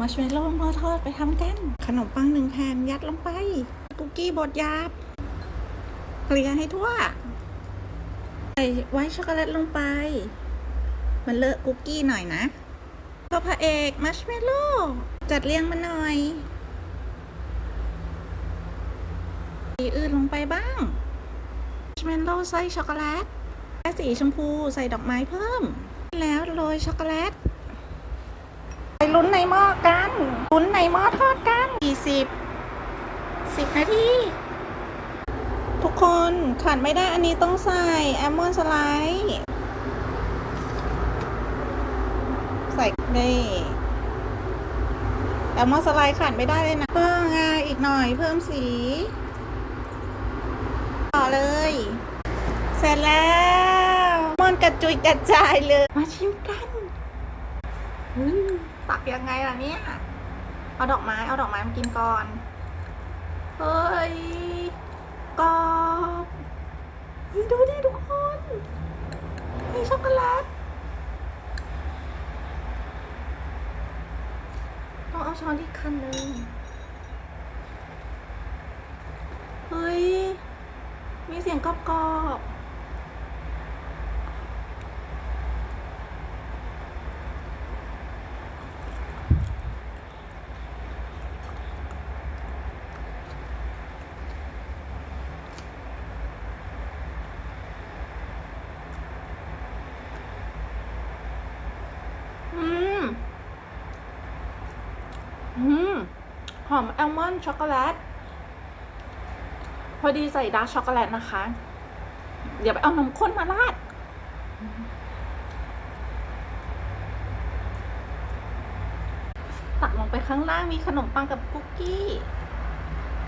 มัชเมลโล่หม้อทอดไปทำกัน ขนมปังหนึ่งแผ่นยัดลงไป คุกกี้บดยาบเกลี่ยให้ทั่ว ใส่ไว้ช็อกโกแลตลงไป มันเลอะคุกกี้หน่อยนะก็พระเอกมัชเมลโล่จัดเรียงมาหน่อยสีอื่นลงไปบ้างมัชเมลโล่ใส่ช็อกโกแลตและสีชมพูใส่ดอกไม้เพิ่ม แล้วโรยช็อกโกแลต ลุ้นในหม้อกันลุ้นในหม้อทอดกันกี่สิบสิบนาทีทุกคนขาดไม่ได้อันนี้ต้องใส่แอลมอนด์สไลด์ใส่นี่แอลมอนด์สไลด์ขาดไม่ได้เลยนะเพิ่มไงอีกหน่อยเพิ่มสี ต่อเลย เสร็จแล้วมอนกระจุยกระจายเลย มาชิมกัน อืม ตักยังไงล่ะเนี่ย เอาดอกไม้ เอาดอกไม้มากินก่อน เฮ้ยกรอบเฮ้ยดูดิทุกคนมีช็อกโกแลตต้องเอาช้อนที่คันเลยเฮ้ย มีเสียงกรอบๆ อืม อืม หอมแอลมอนด์ช็อกโกแลต พอดีใส่ดาร์กช็อกโกแลตนะคะ เดี๋ยวไปเอานมข้นมาราดตักลงไปข้างล่างมีขนมปังกับคุกกี้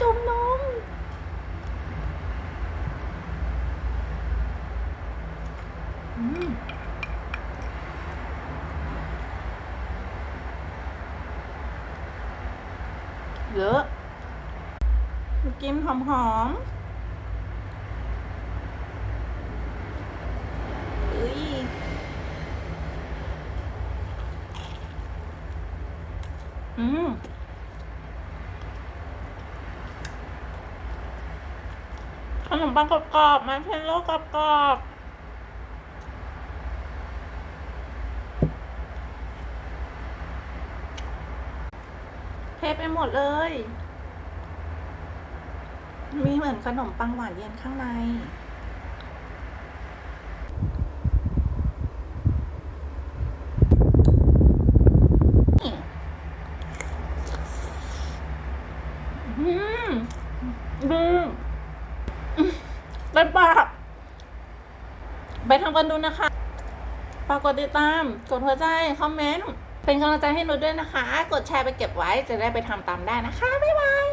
จุ่มนม อืม เยอะกินหอมหอมๆเอ้ยอืมขนมปังกรอบๆมันเพนโลกรอบๆ เทไปหมดเลย มีเหมือนขนมปังหวานเย็นข้างในนี่อืมอืมเต็มปากไปทำกันดูนะคะ ฝากกดติดตาม กดหัวใจ คอมเมนต์ เป็นกำลังใจให้หนูด้วยนะคะ กดแชร์ไปเก็บไว้จะได้ไปทำตามได้นะคะ บ๊ายบาย